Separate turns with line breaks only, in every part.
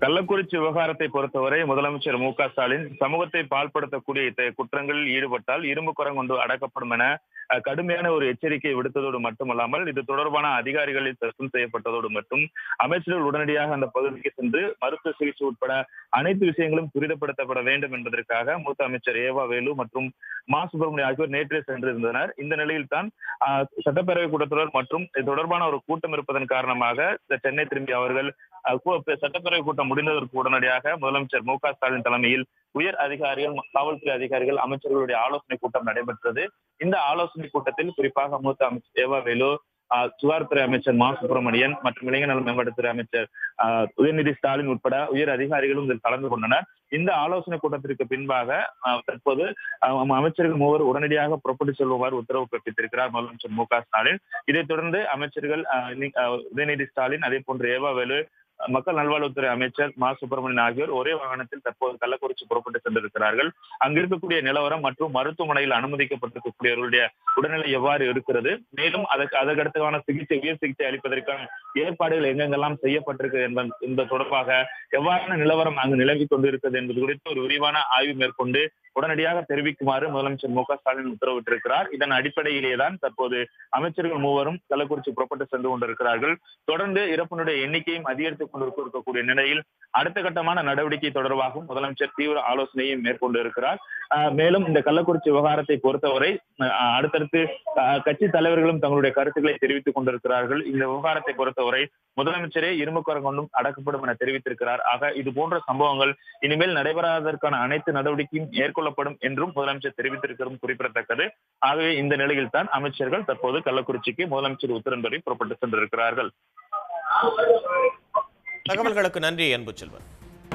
கள்ளக்குறிச்சி விவகாரத்தை பொறுத்தவரை முதலமைச்சர் மு க ஸ்டாலின் சமூகத்தை பால்படுத்தக்கூடிய இத்தகைய குற்றங்களில் ஈடுபட்டால் இரும்பு குரம் கொண்டு அடக்கப்படும் என கடுமையான ஒரு எச்சரிக்கை விடுத்ததோடு மட்டுமல்லாமல் இது தொடர்பான அதிகாரிகளில் சஸ்பெண்ட் செய்யப்பட்டதோடு மட்டும் அமைச்சர்கள் உடனடியாக அந்த பகுதிக்கு சென்று மருத்துவ சிகிச்சை உட்பட அனைத்து விஷயங்களும் துரிதப்படுத்தப்பட வேண்டும் என்பதற்காக மூத்த அமைச்சர் ஏவா வேலு மற்றும் மா சுப்பிரமணியம் ஆகியோர் நேற்றே சென்றிருந்தனர். இந்த நிலையில் தான் சட்டப்பேரவை கூட்டத்தொடர் மற்றும் இது தொடர்பான ஒரு கூட்டம் இருப்பதன் காரணமாக சென்னை திரும்பி அவர்கள் சட்டப்பேரவை கூட்டம் முடிந்ததற்கு உடனடியாக முதலமைச்சர் மு க ஸ்டாலின் தலைமையில் உயர் அதிகாரிகள் காவல்துறை அதிகாரிகள் அமைச்சர்களுடைய ஆலோசனை கூட்டம் நடைபெற்றது. இந்த ஆலோசனை கூட்டத்தில் குறிப்பாக மூத்த அமைச்சர் ஏவா வேலு சுகாதாரத்துறை அமைச்சர் மா. சுப்பிரமணியன் மற்றும் இளைஞர் நல மேம்பாட்டுத்துறை அமைச்சர் உதயநிதி ஸ்டாலின் உட்பட உயர் அதிகாரிகளும் இதில் கலந்து கொண்டனர். இந்த ஆலோசனை கூட்டத்திற்கு பின்பாக தற்போது அமைச்சர்கள் மூவர் உடனடியாக புறப்பட்டு செல்லுமாறு உத்தரவு பிறப்பித்திருக்கிறார் முதலமைச்சர் மு க ஸ்டாலின். இதைத் தொடர்ந்து அமைச்சர்கள் உதயநிதி ஸ்டாலின் அதே போன்று ஏவா வேலு மக்கள் நல்வாழ்வுத்துறை அமைச்சர் மா. சுப்பிரமணியன் ஆகியோர் ஒரே வாகனத்தில் தற்போது கள்ளக்குறிச்சி புறப்பட்டு சென்றிருக்கிறார்கள். அங்கு இருக்கக்கூடிய நிலவரம் மற்றும் மருத்துவமனையில் அனுமதிக்கப்பட்டிருக்கக்கூடியவர்களுடைய உடல்நிலை எவ்வாறு இருக்கிறது? மேலும் அதற்கு அதற்கடுத்தான சிகிச்சை உயர் சிகிச்சை அளிப்பதற்கான ஏற்பாடுகள் எங்கெங்கெல்லாம் செய்யப்பட்டிருக்கு என்பது தொடர்பாக எவ்வாறான நிலவரம் அங்கு நிலவிக் கொண்டிருக்கிறது என்பது குறித்து ஒரு விரிவான ஆய்வு மேற்கொண்டு உடனடியாக தெரிவிக்குமாறு முதலமைச்சர் மு. க. ஸ்டாலின் உத்தரவிட்டிருக்கிறார். இதன் அடிப்படையிலேயே தான் தற்போது அமைச்சர்கள் மூவரும் கள்ளக்குறிச்சி புறப்பட்டு சென்று கொண்டிருக்கிறார்கள். தொடர்ந்து இறப்பினுடைய எண்ணிக்கையும் அதிகரித்துக் கொண்டிருக்க இருக்கக்கூடிய நிலையில் அடுத்த கட்டமான நடவடிக்கை தொடர்பாகவும் முதலமைச்சர் தீவிர ஆலோசனையை மேற்கொண்டு இருக்கிறார் மேலும் இந்த கள்ளக்குறிச்சி விவகாரத்தை பொறுத்தவரை அடுத்தடுத்து ஆஹ் கட்சி தலைவர்களும் தங்களுடைய கருத்துக்களை தெரிவித்துக் கொண்டிருக்கிறார்கள். இந்த விவகாரத்தை பொறுத்தவரை முதலமைச்சரே இரும்புக்கரம் கொண்டும் அடக்கப்படும் என தெரிவித்திருக்கிறார். ஆக இது போன்ற சம்பவங்கள் இனிமேல் நடைபெறாததற்கான அனைத்து நடவடிக்கையும் மேற்கொள்ளப்படும் என்றும் முதலமைச்சர் தெரிவித்திருக்கிறதும் குறிப்பிடத்தக்கது. ஆகவே இந்த நிலையில் தான் அமைச்சர்கள் தற்போது கள்ளக்குறிச்சிக்கு முதலமைச்சர் உத்தரவின்படி புறப்பட்டு சென்றிருக்கிறார்கள்.
தகவல்களுக்கு நன்றி அன்பு செல்வன்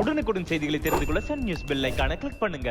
உடனுக்குடன் செய்திகளை தெரிந்து கொள்ள சன் நியூஸ் பெல் ஐகானை கிளிக் பண்ணுங்க.